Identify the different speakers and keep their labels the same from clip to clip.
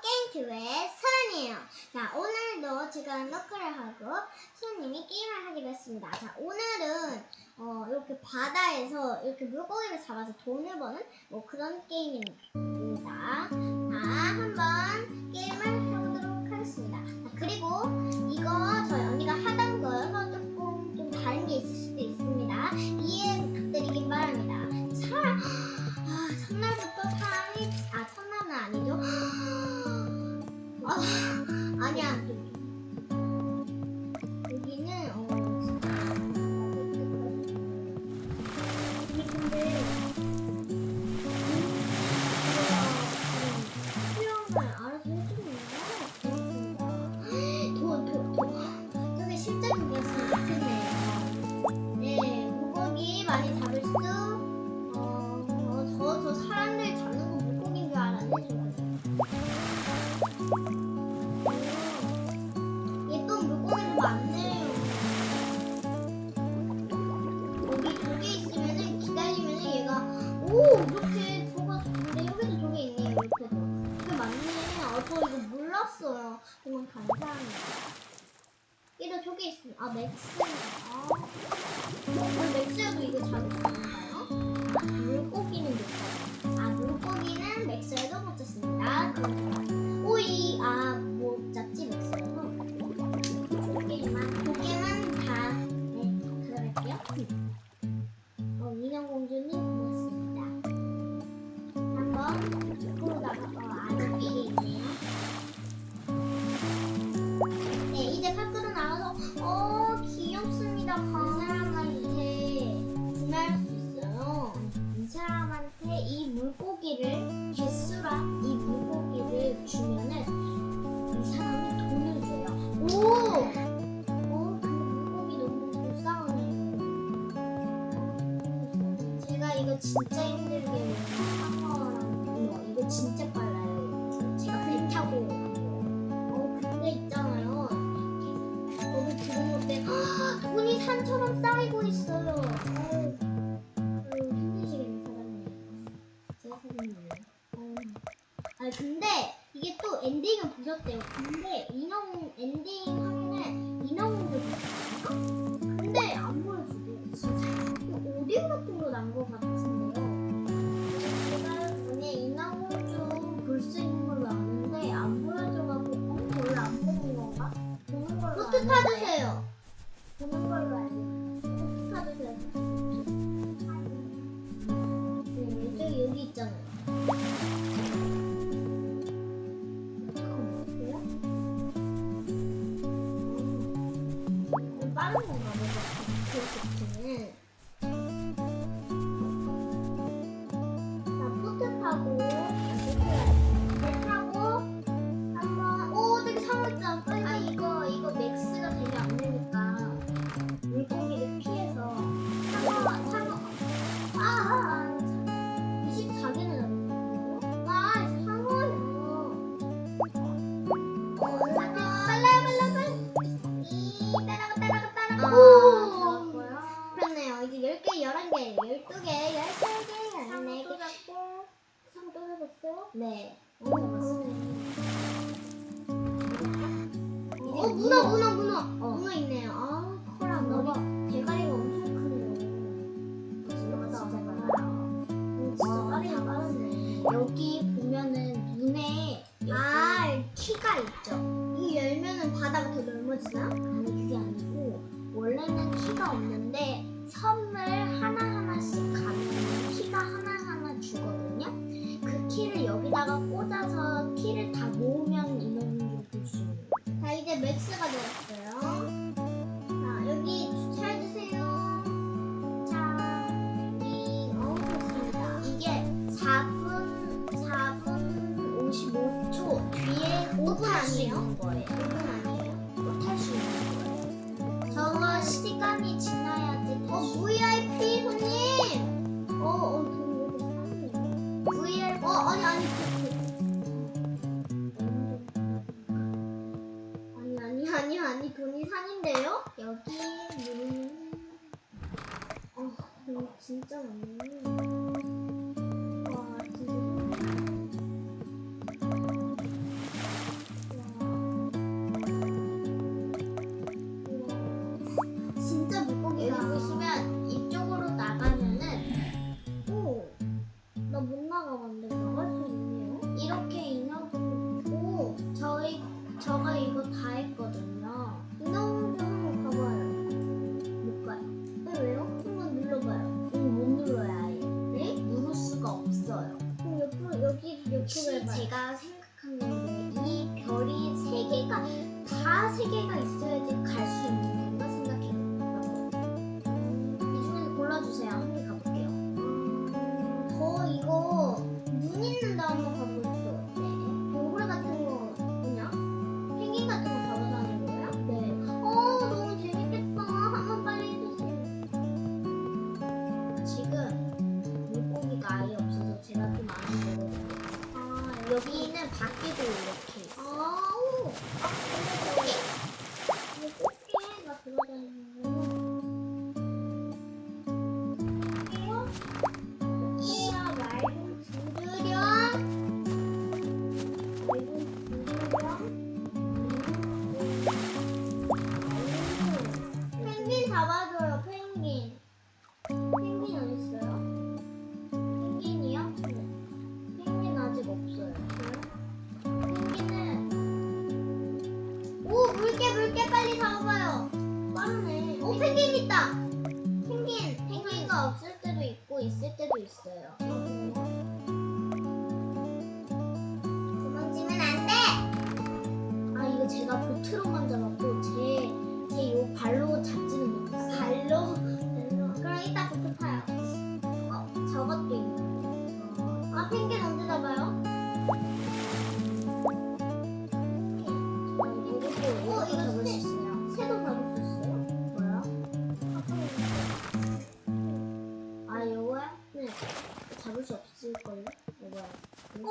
Speaker 1: 게임튜브의 서연이에요. 자, 오늘도 제가 너클을 하고 수연님이 게임을 하기로 했습니다. 자, 오늘은 어, 이렇게 바다에서 이렇게 물고기를 잡아서 돈을 버는 뭐 그런 게임입니다. 이거 몰랐어요. 정말 감사합니다. 얘도 조개 있으면 아아 어, 맥스여도 이거 잡을 수 있나요? 아, 물고기는 못 잡아요. 아 물고기는 맥스에도 못 잡습니다 이거 진짜 상어랑 문어 이거 진짜 빨라요. 제가 배 타고. 어, 근데 있잖아요. 거기 들어올 때 돈이 산처럼 쌓이고 있어요. 어우, 어우, 힘드시겠네 사장님. 제가 사장님이에요. 어. 아 근데 이게 또 엔딩을 보셨대요. 근데 인형 엔딩 하면은 인형도 보셨어요? 노트 타주세요. 네. 음, 빠른 건가 보다. 그렇게는 자, 어, 문어, 문어, 문어. 문어 있네요. 아, 커라. 문어. 대가리가 엄청 크네요. 진짜 빨라요. 진짜 빠르긴 빠르네. 여기 보면은 눈에 아 키가 있죠. 이 열면은 바다가 더 넓어지나? 아니 그게 아니고 원래는 키가 없는데 선물 하나 하나씩 가면 키가 하나 하나 주거든요. 그 키를 여기다가 꽂아서 키를 다 모으면 VIP, 어, 아니, 아니. 아니, 아니, 아니, 아니, 돈이 산인데요? 여기, 누르면. 어, 이거 진짜 많네. 여기는 바퀴도 이렇게 있어.
Speaker 2: 아우. 돌아다니는 거.
Speaker 1: 그리고 이어
Speaker 2: 말고 두두령.
Speaker 1: 그리고 두두령.
Speaker 2: 있어요.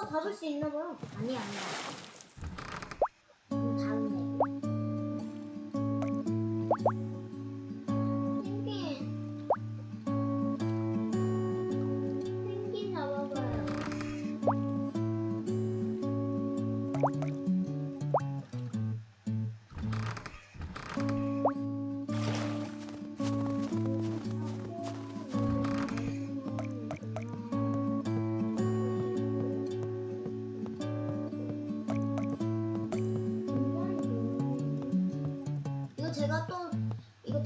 Speaker 2: 뭐 이거
Speaker 1: 잡을 수
Speaker 2: 있나 봐요.
Speaker 1: 아니 아니야. 그럼 다음 얘기.
Speaker 2: 펭귄. 펭귄 잡아봐요.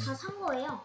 Speaker 1: 다 산 거예요.